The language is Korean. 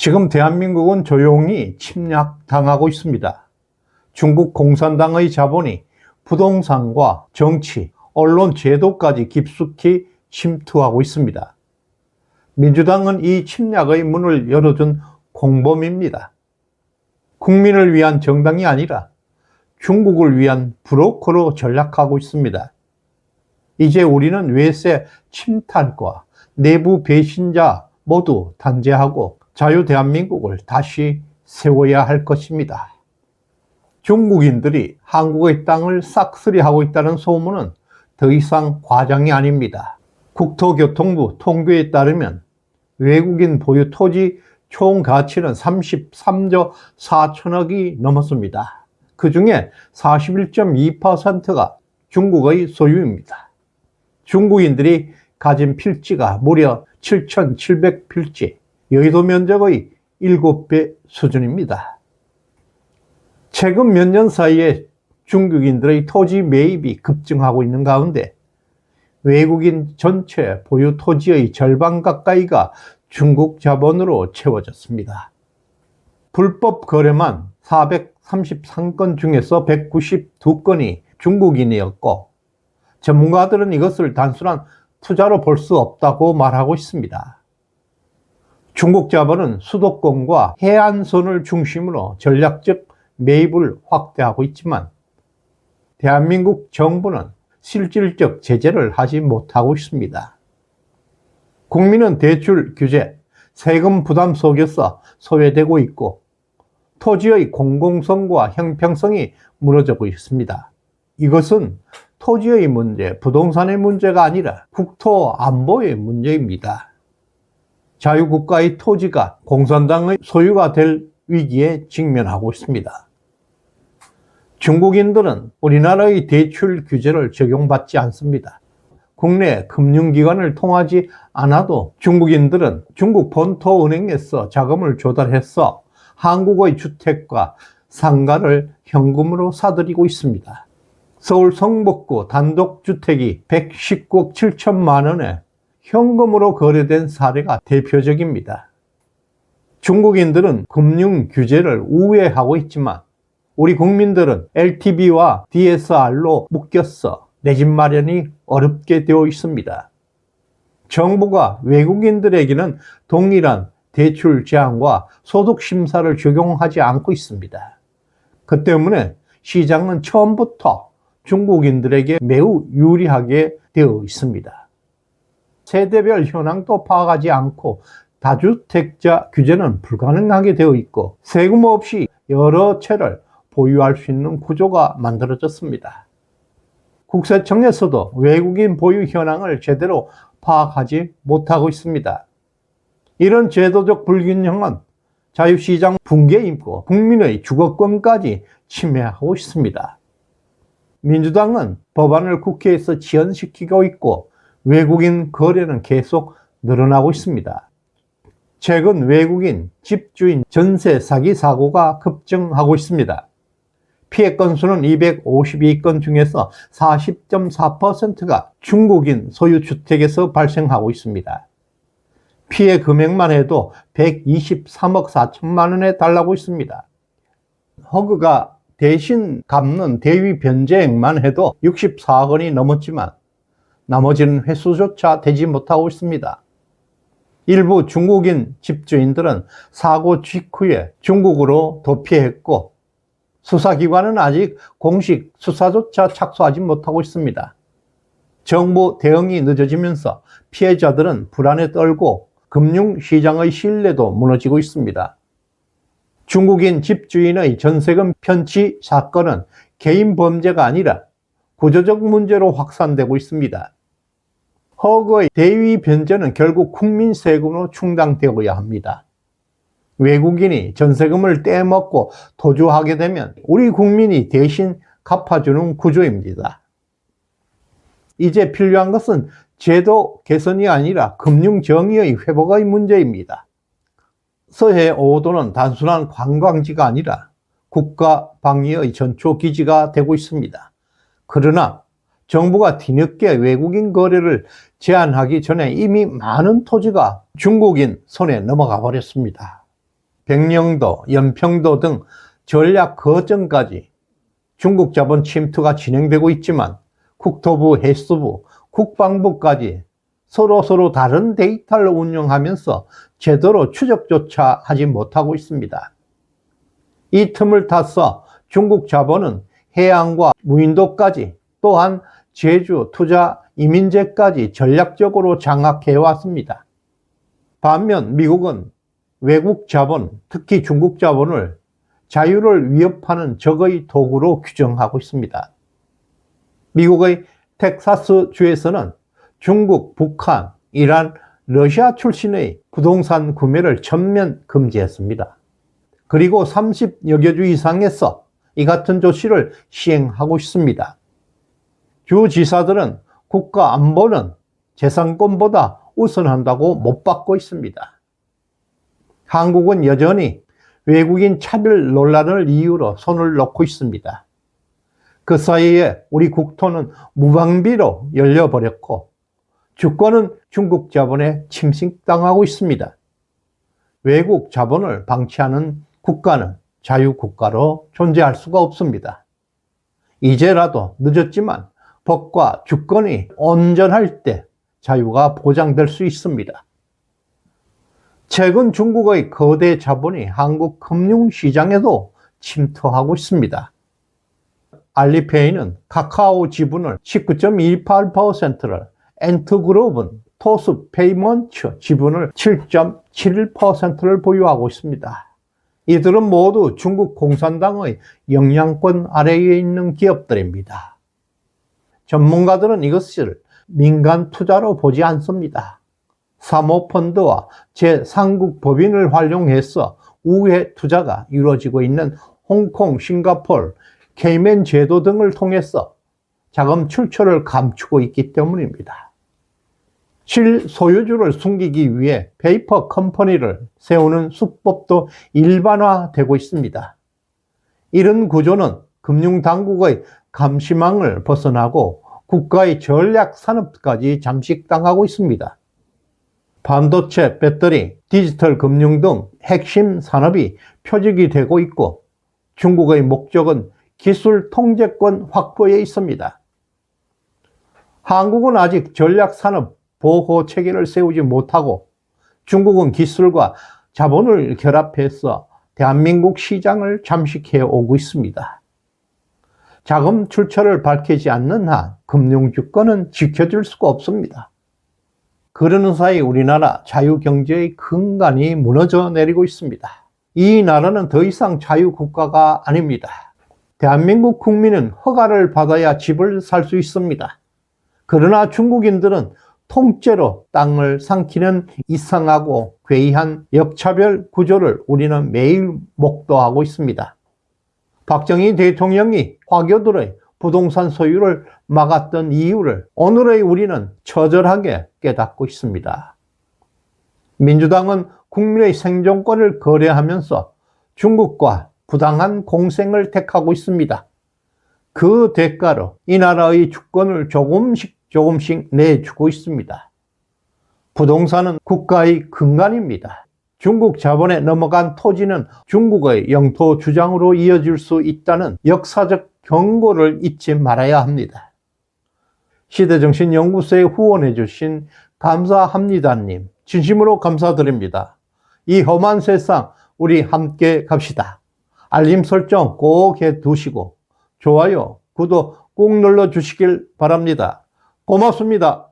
지금 대한민국은 조용히 침략당하고 있습니다. 중국 공산당의 자본이 부동산과 정치, 언론 제도까지 깊숙이 침투하고 있습니다. 민주당은 이 침략의 문을 열어준 공범입니다. 국민을 위한 정당이 아니라 중국을 위한 브로커로 전략하고 있습니다. 이제 우리는 외세 침탈과 내부 배신자 모두 단죄하고 자유 대한민국을 다시 세워야 할 것입니다. 중국인들이 한국의 땅을 싹쓸이하고 있다는 소문은 더 이상 과장이 아닙니다. 국토교통부 통계에 따르면 외국인 보유 토지 총 가치는 33조 4천억이 넘었습니다. 그 중에 41.2%가 중국의 소유입니다. 중국인들이 가진 필지가 무려 7,700필지, 여의도 면적의 7배 수준입니다. 최근 몇 년 사이에 중국인들의 토지 매입이 급증하고 있는 가운데 외국인 전체 보유 토지의 절반 가까이가 중국 자본으로 채워졌습니다. 불법 거래만 433건 중에서 192건이 중국인이었고 전문가들은 이것을 단순한 투자로 볼 수 없다고 말하고 있습니다. 중국 자본은 수도권과 해안선을 중심으로 전략적 매입을 확대하고 있지만 대한민국 정부는 실질적 제재를 하지 못하고 있습니다. 국민은 대출 규제, 세금 부담 속에서 소외되고 있고 토지의 공공성과 형평성이 무너지고 있습니다. 이것은 토지의 문제, 부동산의 문제가 아니라 국토 안보의 문제입니다. 자유국가의 토지가 공산당의 소유가 될 위기에 직면하고 있습니다. 중국인들은 우리나라의 대출 규제를 적용받지 않습니다. 국내 금융기관을 통하지 않아도 중국인들은 중국 본토 은행에서 자금을 조달해서 한국의 주택과 상가를 현금으로 사들이고 있습니다. 서울 성북구 단독주택이 119억 7천만 원에 현금으로 거래된 사례가 대표적입니다. 중국인들은 금융 규제를 우회하고 있지만 우리 국민들은 LTV와 DSR로 묶였어 내 집 마련이 어렵게 되어 있습니다. 정부가 외국인들에게는 동일한 대출 제한과 소득 심사를 적용하지 않고 있습니다. 그 때문에 시장은 처음부터 중국인들에게 매우 유리하게 되어 있습니다. 세대별 현황도 파악하지 않고 다주택자 규제는 불가능하게 되어 있고 세금 없이 여러 채를 보유할 수 있는 구조가 만들어졌습니다. 국세청에서도 외국인 보유 현황을 제대로 파악하지 못하고 있습니다. 이런 제도적 불균형은 자유시장 붕괴이고 국민의 주거권까지 침해하고 있습니다. 민주당은 법안을 국회에서 지연시키고 있고 외국인 거래는 계속 늘어나고 있습니다. 최근 외국인 집주인 전세 사기 사고가 급증하고 있습니다. 피해 건수는 252건 중에서 40.4%가 중국인 소유 주택에서 발생하고 있습니다. 피해 금액만 해도 123억 4천만 원에 달하고 있습니다. 허그가 대신 갚는 대위 변제액만 해도 64억 원이 넘었지만 나머지는 회수조차 되지 못하고 있습니다. 일부 중국인 집주인들은 사고 직후에 중국으로 도피했고 수사기관은 아직 공식 수사조차 착수하지 못하고 있습니다. 정부 대응이 늦어지면서 피해자들은 불안에 떨고 금융시장의 신뢰도 무너지고 있습니다. 중국인 집주인의 전세금 편취 사건은 개인 범죄가 아니라 구조적 문제로 확산되고 있습니다. 허그의 대위 변제는 결국 국민 세금으로 충당되어야 합니다. 외국인이 전세금을 떼먹고 도주하게 되면 우리 국민이 대신 갚아주는 구조입니다. 이제 필요한 것은 제도 개선이 아니라 금융 정의의 회복의 문제입니다. 서해 5호도는 단순한 관광지가 아니라 국가 방위의 전초 기지가 되고 있습니다. 그러나 정부가 뒤늦게 외국인 거래를 제한하기 전에 이미 많은 토지가 중국인 손에 넘어가 버렸습니다. 백령도, 연평도 등 전략 거점까지 중국 자본 침투가 진행되고 있지만 국토부, 해수부, 국방부까지 서로 서로 다른 데이터를 운영하면서 제대로 추적조차 하지 못하고 있습니다. 이 틈을 타서 중국 자본은 해양과 무인도까지 또한 제주, 투자, 이민재까지 전략적으로 장악해 왔습니다. 반면 미국은 외국 자본, 특히 중국 자본을 자유를 위협하는 적의 도구로 규정하고 있습니다. 미국의 텍사스 주에서는 중국, 북한, 이란, 러시아 출신의 부동산 구매를 전면 금지했습니다. 그리고 30여 개 주 이상에서 이 같은 조치를 시행하고 있습니다. 주지사들은 국가 안보는 재산권보다 우선한다고 못 받고 있습니다. 한국은 여전히 외국인 차별 논란을 이유로 손을 놓고 있습니다. 그 사이에 우리 국토는 무방비로 열려버렸고 주권은 중국 자본에 침식당하고 있습니다. 외국 자본을 방치하는 국가는 자유국가로 존재할 수가 없습니다. 이제라도 늦었지만 법과 주권이 온전할 때 자유가 보장될 수 있습니다. 최근 중국의 거대 자본이 한국 금융시장에도 침투하고 있습니다. 알리페이는 카카오 지분을 19.28%를 엔트그룹은 토스 페이먼트 지분을 7.71%를 보유하고 있습니다. 이들은 모두 중국 공산당의 영향권 아래에 있는 기업들입니다. 전문가들은 이것을 민간 투자로 보지 않습니다. 사모펀드와 제3국 법인을 활용해서 우회 투자가 이루어지고 있는 홍콩, 싱가폴, 케이맨 제도 등을 통해서 자금 출처를 감추고 있기 때문입니다. 실소유주를 숨기기 위해 페이퍼 컴퍼니를 세우는 수법도 일반화되고 있습니다. 이런 구조는 금융당국의 감시망을 벗어나고 국가의 전략 산업까지 잠식당하고 있습니다. 반도체, 배터리, 디지털 금융 등 핵심 산업이 표적이 되고 있고 중국의 목적은 기술 통제권 확보에 있습니다. 한국은 아직 전략 산업 보호 체계를 세우지 못하고 중국은 기술과 자본을 결합해서 대한민국 시장을 잠식해 오고 있습니다. 자금 출처를 밝히지 않는 한 금융주권은 지켜줄 수가 없습니다. 그러는 사이 우리나라 자유경제의 근간이 무너져 내리고 있습니다. 이 나라는 더 이상 자유국가가 아닙니다. 대한민국 국민은 허가를 받아야 집을 살 수 있습니다. 그러나 중국인들은 통째로 땅을 삼키는 이상하고 괴이한 역차별 구조를 우리는 매일 목도하고 있습니다. 박정희 대통령이 화교들의 부동산 소유를 막았던 이유를 오늘의 우리는 처절하게 깨닫고 있습니다. 민주당은 국민의 생존권을 거래하면서 중국과 부당한 공생을 택하고 있습니다. 그 대가로 이 나라의 주권을 조금씩 조금씩 내주고 있습니다. 부동산은 국가의 근간입니다. 중국 자본에 넘어간 토지는 중국의 영토 주장으로 이어질 수 있다는 역사적 경고를 잊지 말아야 합니다. 시대정신연구소에 후원해 주신 감사합니다님, 진심으로 감사드립니다. 이 험한 세상, 우리 함께 갑시다. 알림 설정 꼭 해두시고, 좋아요, 구독 꼭 눌러주시길 바랍니다. 고맙습니다.